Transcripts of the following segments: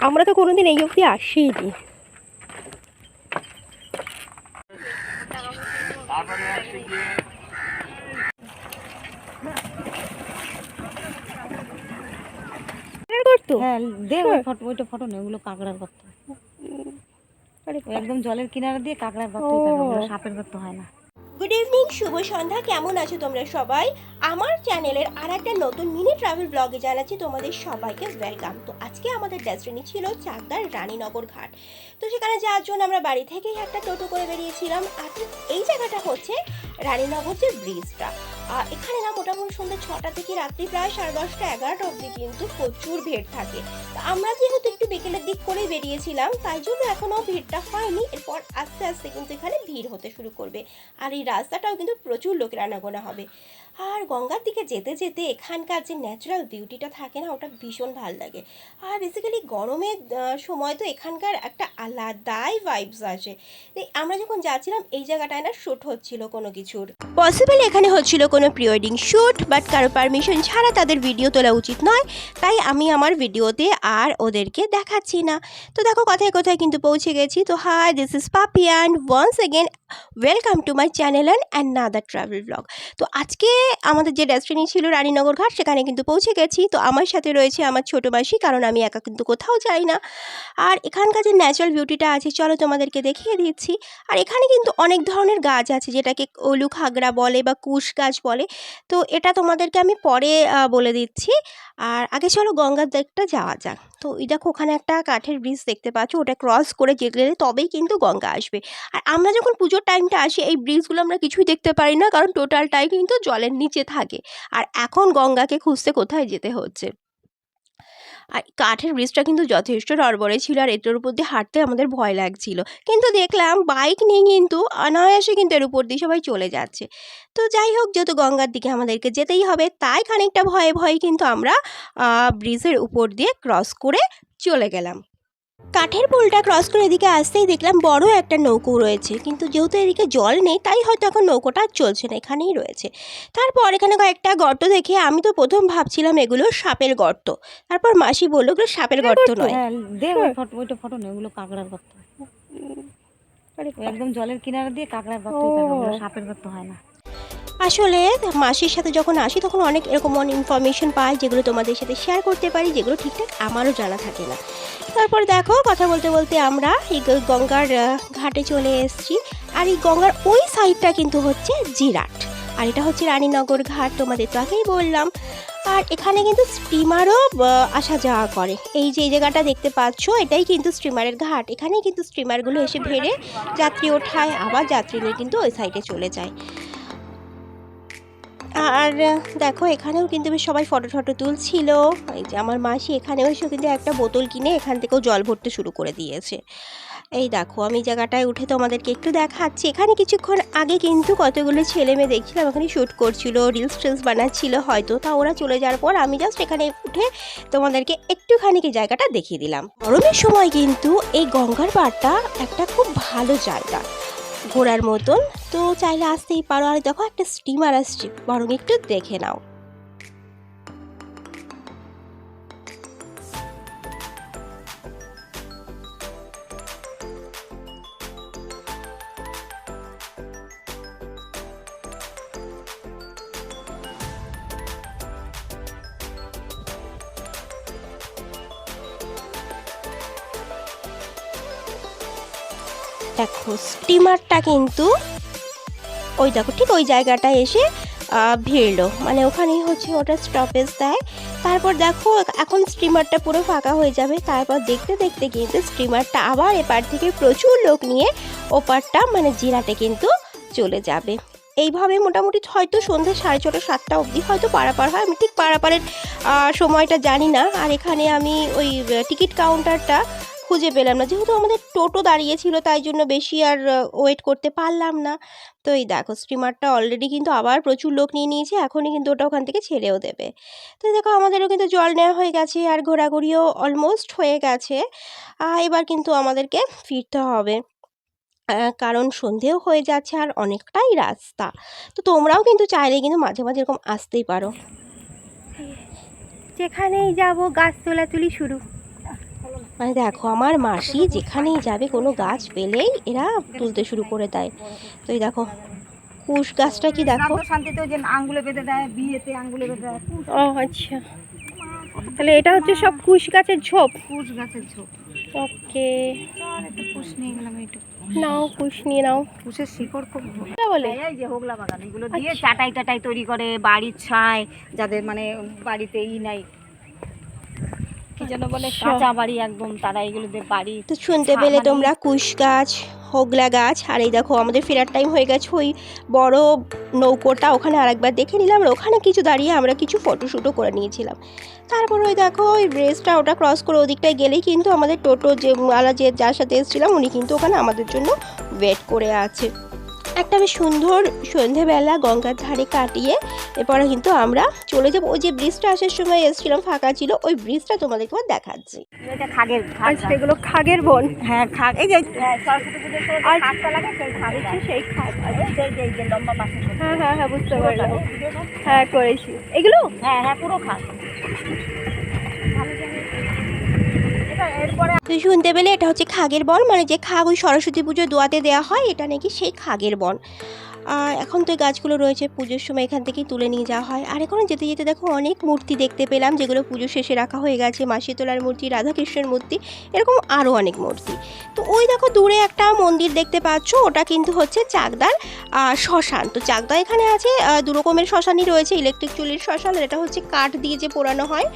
আমরা তো কোনোদিন এই অবধি আসিনি। করতো হ্যাঁ দে ওই ফটো ওইটা ফটো নেই ওগুলো কাঁকড়ার একদম জলের কিনারে দিয়ে কাঁকড়ার থাকে সাপের গর্ত হয় না। গুড ইভিনিং শুভ সন্ধ্যা, কেমন আছো তোমরা সবাই? আমার চ্যানেলের আর একটা নতুন মিনি ট্রাভেল ব্লগে জানাচ্ছি তোমাদের সবাইকে ওয়েলকাম তো আজকে আমাদের ডেস্টিনি ছিল চাকদার রানীনগর ঘাট। তো সেখানে যাওয়ার জন্য আমরা বাড়ি থেকেই একটা টোটো করে বেরিয়েছিলাম। আর এই জায়গাটা হচ্ছে রানীনগর যে ব্রিজটা এখানে না মোটামুটি সন্ধ্যে ছটা থেকে রাত্রি প্রায় সাড়ে দশটা, এগারোটা অবধি কিন্তু প্রচুর ভিড় থাকে। তো আমরা যেহেতু একটু বিকেলের দিক করেই বেরিয়েছিলাম, তাই জন্য এখনও ভিড়টা হয়নি। এরপর আস্তে আস্তে কিন্তু এখানে ভিড় হতে শুরু করবে। আর এই রাস্তাটাও কিন্তু প্রচুর লোকের আনাগোনা হবে। আর গঙ্গার দিকে যেতে যেতে এখানকার যে ন্যাচারাল বিউটিটা থাকে না, ওটা ভীষণ ভালো লাগে। আর বেসিক্যালি গরমের সময় তো এখানকার একটা আলাদাই ভাইবস আছে আমরা যখন যাচ্ছিলাম, এই জায়গাটায় না শ্যুট হচ্ছিল কোনো কিছুর। পসিবল এখানে হচ্ছিল কোনো প্রি ওয়েডিং শ্যুট বাট কারও পারমিশন ছাড়া তাদের ভিডিও তোলা উচিত নয়, তাই আমি আমার ভিডিওতে আর ওদেরকে দেখাচ্ছি না। তো দেখো কথায় কোথায় কিন্তু পৌঁছে গেছি। তো hi this is Papi and once again welcome to my channel and and another travel blog তো আজকে আমাদের যে ডেস্টিনি ছিল রানীনগর ঘাট, সেখানে কিন্তু পৌঁছে গেছি। তো আমার সাথে রয়েছে আমার ছোটো মাসি, কারণ আমি একা কিন্তু কোথাও যাই না। আর এখানকার যে ন্যাচারাল বিউটিটা আছে, চলো তোমাদেরকে দেখিয়ে দিচ্ছি। আর এখানে কিন্তু অনেক ধরনের গাছ আছে, যেটাকে অলু খাগড়া বলে বা কুশ গাছ বলে। তো এটা তোমাদেরকে আমি পরে বলে দিচ্ছি। আর আগে চলো গঙ্গার দিকটা যাওয়া যাক। তো এই দেখো ওখানে একটা কাঠের ব্রিজ দেখতে পাচ্ছ, ওটা ক্রস করে গেলে তবেই কিন্তু গঙ্গা আসবে। আর আমরা যখন পুজোর টাইমটা আসি, এই ব্রিজগুলো আমরা কিছুই দেখতে পারি না, কারণ টোটালটাই কিন্তু জলের নিচে থাকে। আর এখন গঙ্গাকে খুঁজতে কোথায় যেতে হচ্ছে? আর কাঠের ব্রিজটা কিন্তু যথেষ্ট রড়বড়ে ছিল আর এটার উপর দিয়ে হাঁটতে আমাদের ভয় লাগছিল। কিন্তু দেখলাম বাইক নিয়ে কিন্তু অনায়াসে কিন্তু এর উপর দিয়ে সবাই চলে যাচ্ছে। তো যাই হোক, যেহেতু গঙ্গার দিকে আমাদেরকে যেতেই হবে, তাই খানিকটা ভয়ে ভয়ে কিন্তু আমরা ব্রিজের উপর দিয়ে ক্রস করে চলে গেলাম। কাঠের পুলটা ক্রস করে এদিকে আসতেই দেখলাম বড় একটা নৌকো রয়েছে। কিন্তু যেহেতু এদিকে জল নেই তাই হয়তো এখন নৌকোটা চলছে না এখানেই রয়েছে। তারপর এখানে কয়েকটা গর্ত দেখে আমি তো প্রথম ভাবছিলাম এগুলো সাপের গর্ত। তারপর মাসি বলল এগুলো সাপের গর্ত নয়। হ্যাঁ ওইটা ফটো ওগুলো কাঁকড়ার গর্ত। একদম জলের কিনারে দিয়ে কাঁকড়ার ওগুলো সাপের গর্ত হয় না। আসলে মাসির সাথে যখন আসি, তখন অনেক এরকম অনেক ইনফরমেশন পাই, যেগুলো তোমাদের সাথে শেয়ার করতে পারি, যেগুলো ঠিকঠাক আমারও জানা থাকে না। তারপর দেখো, কথা বলতে বলতে আমরা এই গঙ্গার ঘাটে চলে এসেছি। আর এই গঙ্গার ওই সাইডটা কিন্তু হচ্ছে জিরাট। আর এটা হচ্ছে রানীনগর ঘাট, তোমাদের তো আগেই বললাম। আর এখানে কিন্তু স্টিমারও আসা যাওয়া করে। এই যে জায়গাটা দেখতে পাচ্ছ, এটাই কিন্তু স্টিমারের ঘাট। এখানেই কিন্তু স্টিমারগুলো এসে ভেড়ে যাত্রী ওঠায়, আবার যাত্রী নিয়ে কিন্তু ওই সাইডে চলে যায়। আর, দেখো, এখানেও কিন্তু বেশ সবাই ফটো টটো তুলছিল। এই যে আমার মাসি এখানেও এসে কিন্তু একটা বোতল কিনে এখান থেকেও জল ভরতে শুরু করে দিয়েছে। এই দেখো, আমি জায়গাটায় উঠে তোমাদেরকে একটু দেখাচ্ছি। এখানে কিছুক্ষণ আগে কিন্তু কতগুলো ছেলে মেয়ে দেখছিলাম, ওখানে শ্যুট করছিল রিলস টিলস বানাচ্ছিল হয়তো। তা ওরা চলে যাওয়ার পর আমি জাস্ট এখানে উঠে তোমাদেরকে একটুখানি জায়গাটা দেখিয়ে দিলাম। গরমের সময় কিন্তু এই গঙ্গার পাড়টা একটা খুব ভালো জায়গা। ঘোরার মতন। তো চাইলে আসতেই পারো। আর দেখো একটা স্টিমার আসছে। বরং একটু দেখে নাও। দেখো স্টিমারটা কিন্তু ওই দেখো, ঠিক ওই জায়গাটায় এসে ভিড়লো। মানে ওখানেই হচ্ছে ওটা স্টপেজ দেয়। তারপর দেখো, এখন স্টিমারটা পুরো ফাঁকা হয়ে যাবে। তারপর দেখতে দেখতে কিন্তু স্টিমারটা আবার এপার থেকে প্রচুর লোক নিয়ে ওপারটা মানে জিরাটে কিন্তু চলে যাবে। এইভাবে মোটামুটি হয়তো সন্ধ্যে সাড়ে ছটা, সাতটা অবধি হয়তো পারাপার হয়। আমি ঠিক পারাপারের সময়টা জানি না। আর এখানে আমি ওই টিকিট কাউন্টারটা খুঁজে পেলাম না। যেহেতু আমাদের টোটো দাঁড়িয়েছিল, তাই জন্য বেশি আর ওয়েট করতে পারলাম না। তো এই দেখো স্টিমারটা অলরেডি কিন্তু আবার প্রচুর লোক নিয়ে নিয়েছে, এখনই কিন্তু ওটা ওখান থেকে ছেড়েও দেবে। তো দেখো, আমাদেরও কিন্তু জল নেওয়া হয়ে গেছে আর ঘোরাঘুরিও অলমোস্ট হয়ে গেছে। এবার কিন্তু আমাদেরকে ফিরতে হবে। কারণ সন্ধেও হয়ে যাচ্ছে আর অনেকটাই রাস্তা। তো তোমরাও কিন্তু চাইলে কিন্তু মাঝে মাঝে এরকম আসতেই পারো। যেখানেই যাব, গাছ তোলাতুলি শুরু। মানে দেখো আমার মাসি যেখানেই যাবে কোনো গাছ পেলেই এরা তুলতে শুরু করে দেয়। তো এই দেখো কুশ গাছটা কি দেখো? শ্রাদ্ধ শান্তিতে ওই যে আঙ্গুলে বেঁধে দেয় বিয়েতে আঙ্গুলে বেঁধে দেয়। ও আচ্ছা। তাহলে এটা হচ্ছে সব কুশ গাছের ঝোপ? কুশ গাছের ঝোপ। ওকে। কুশ নিয়ে গেলাম একটু নাও কুশ নিয়ে নাও। কুশের শিকড় খুব। বলে? এই যে হোগলা বাগান এগুলো দিয়ে চাটাই টাটাই তৈরি করে বাড়ির ছায় যাদের মানে বাড়িতে ই নাই। যেন বলে কাঁচা বাড়ি একদম তারা এগুলো বাড়ি তো শুনতে পেলে তোমরা কুশ গাছ হোগলা গাছ আর এই দেখো আমাদের ফেরার টাইম হয়ে গেছে ওই বড় নৌকোটা ওখানে আরেকবার দেখে নিলাম আর ওখানে কিছু দাঁড়িয়ে আমরা কিছু ফটোশ্যুটও করে নিয়েছিলাম। তারপর ওই দেখো ওই ব্রেসটা ওটা ক্রস করে ওদিকটায় গেলেই কিন্তু আমাদের টোটো যে আলা যে যার সাথে এসেছিলাম উনি কিন্তু ওখানে আমাদের জন্য ওয়েট করে আছে। একটা বেশ সুন্দর সন্ধেবেলা গঙ্গার ধারে কাটিয়ে এরপরে কিন্তু আমরা চলে যাব। ওই যে ব্রিজটা আসার সময় এসেছিলাম ফাঁকা ছিল ওই ব্রিজটা তোমাদেরকে এবার দেখাচ্ছি। এটা খাগের খাগ আচ্ছা এগুলো খাগের বন। হ্যাঁ খাগ এই যে হ্যাঁ, সরস্বতী পুজোর খাগটা লাগে সেই খাগ। সেই খাগ। এই যে লম্বা হ্যাঁ হ্যাঁ হ্যাঁ বুঝতে পারলাম। হ্যাঁ করেছি। এগুলো? হ্যাঁ হ্যাঁ পুরো খাগ। শুনতে পেলে এটা হচ্ছে খাগের বন মানে যে খাগ ওই সরস্বতী পুজো দোয়াতে দেওয়া হয়, এটা নাকি সেই খাগের বন। আর এখন তো এই গাছগুলো রয়েছে, পুজোর সময় এখান থেকেই তুলে নিয়ে যাওয়া হয়। আর এখন যেতে যেতে দেখো অনেক মূর্তি দেখতে পেলাম, যেগুলো পুজো শেষে রাখা হয়ে গেছে। মাসি তোলার মূর্তি, রাধাকৃষ্ণের মূর্তি, এরকম আরও অনেক মূর্তি। তো ওই দেখো দূরে একটা মন্দির দেখতে পাচ্ছ, ওটা কিন্তু হচ্ছে চাকদার শ্মশান। তো চাকদা এখানে আছে দু রকমের শ্মশানই রয়েছে, ইলেকট্রিক চুলির শ্মশান এটা হচ্ছে কাঠ দিয়ে যে পোড়ানো হয়।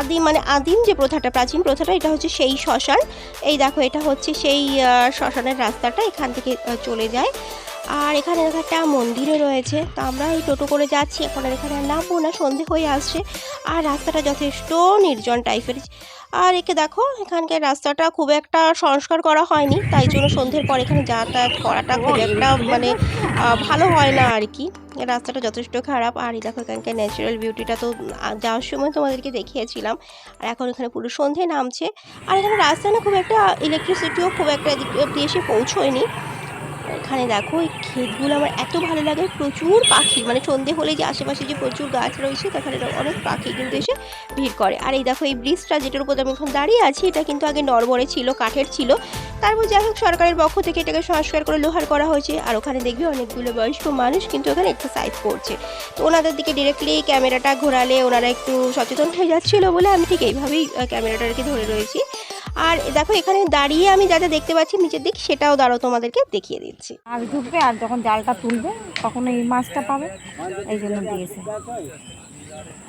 আদিম মানে আদিম যে প্রথাটা, প্রাচীন প্রথাটা, এটা হচ্ছে সেই শ্মশান। এই দেখো এটা হচ্ছে সেই শ্মশানের রাস্তাটা, এখান থেকে চলে যায়। আর এখানে দেখো একটা মন্দিরও রয়েছে। তো আমরা এই টোটো করে যাচ্ছি। এখন আর এখানে নামবো না, সন্ধে হয়ে আসছে। আর রাস্তাটা যথেষ্ট নির্জন টাইপের। আর একে দেখো, এখানকার রাস্তাটা খুব একটা সংস্কার করা হয়নি। তাই জন্য সন্ধ্যের পর এখানে যাতায়াত করাটা খুব একটা মানে ভালো হয় না আর কি। রাস্তাটা যথেষ্ট খারাপ। আর এই দেখো, এখানকার ন্যাচারাল বিউটিটা তো যাওয়ার সময় তোমাদেরকে দেখিয়েছিলাম। আর এখন এখানে পুরো সন্ধে নামছে। আর এখানে রাস্তা না খুব একটা ইলেকট্রিসিটিও খুব একটা এসে পৌঁছয়নি। এখানে দেখো ক্ষেতগুলো আমার এত ভালো লাগে, প্রচুর পাখি মানে সন্ধে হলে যে আশেপাশে যে প্রচুর গাছ রয়েছে, সেখানে অনেক পাখি কিন্তু এসে ভিড় করে। আর এই দেখো এই ব্রিজটা যেটার উপর আমি এখন দাঁড়িয়ে আছি, এটা কিন্তু আগে নরবরে ছিল, কাঠের ছিল। তারপর যাই হোক, সরকারের পক্ষ থেকে এটাকে সংস্কার করে লোহার করা হয়েছে, আর ওখানে দেখবি অনেকগুলো বয়স্ক মানুষ কিন্তু ওখানে এক্সারসাইজ করছে। তো ওনাদের দিকে ডিরেক্টলি ক্যামেরাটা ঘোরালে ওনারা একটু সচেতন হয়ে যাচ্ছিল বলে আমি ঠিক এইভাবেই ক্যামেরাটাকে ধরে রয়েছি। আর দেখো এখানে দাঁড়িয়ে আমি যা যা দেখতে পাচ্ছি নিচের দিক সেটাও দাঁড়াও তোমাদেরকে দেখিয়ে দিচ্ছি। মাছ ঢুকবে আর যখন জালটা তুলবে তখন এই মাছটা পাবে। এই জন্য দিয়েছে।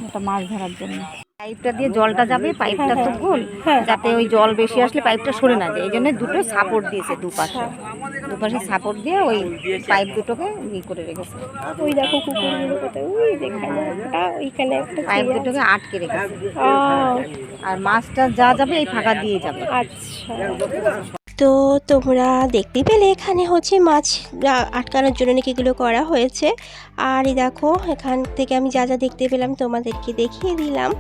এটা মাছ ধরার জন্য। পাইপটা দিয়ে জলটা যাবে পাইপটা তো গোল। যাতে ওই জল বেশি আসলে পাইপটা সরে না যায়। এই জন্য দুটো সাপোর্ট দিয়েছে দুপাশে। দুপাশে সাপোর্ট দিয়ে ওই পাইপ দুটোকে ই করে রেখেছে। ওই দেখো কুকুরগুলো কোথায়? ওই একটা ওইখানে একটা পাইপ দুটোকে আটকে রেখেছে। আর মাছটা যা যাবে এই ফাঁকা দিয়ে যাবে। আচ্ছা। তো তোমরা দেখতে পেলে এখানে হচ্ছে মাছ আটকানোর জন্য নাকি এগুলো করা হয়েছে। আর এই দেখো এখান থেকে আমি যা যা দেখতে পেলাম তোমাদেরকে দেখিয়ে দিলাম।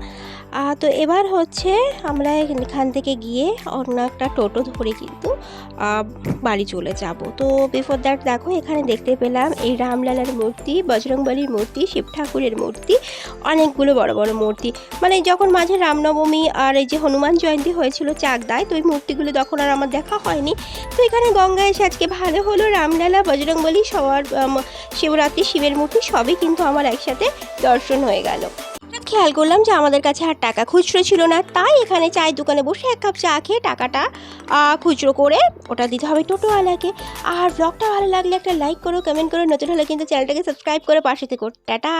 তো এবার হচ্ছে আমরা এখান থেকে গিয়ে অন্য একটা টোটো ধরে কিন্তু বাড়ি চলে যাব। তো বিফোর দ্যাট দেখো, এখানে দেখতে পেলাম এই রামলালার মূর্তি, বজরংবলীর মূর্তি, শিব ঠাকুরের মূর্তি, অনেকগুলো বড় বড় মূর্তি। মানে যখন মাঝে রামনবমী আর এই যে হনুমান জয়ন্তী হয়েছিল চাকদায়, তো ওই মূর্তিগুলো তখন আর আমার দেখা হয়নি। তো এখানে গঙ্গায় এসে আজকে ভালো হলো, রামলালা, বজরংবলী, সবার শিবরাত্রি, শিবের মূর্তি সবই কিন্তু আমার একসাথে দর্শন হয়ে গেল। খেয়াল করলাম যে আমাদের কাছে আর টাকা খুচরো ছিল না। তাই এখানে চায়ের দোকানে বসে এক কাপ চা খেয়ে টাকাটা খুচরো করে ওটা দিতে হবে টোটোওয়ালাকে। আর ব্লগটা ভালো লাগলে একটা লাইক করো কমেন্ট করো। নতুন হলে কিন্তু চ্যানেলটাকে সাবস্ক্রাইব করে পাশে থেকে। টাটা!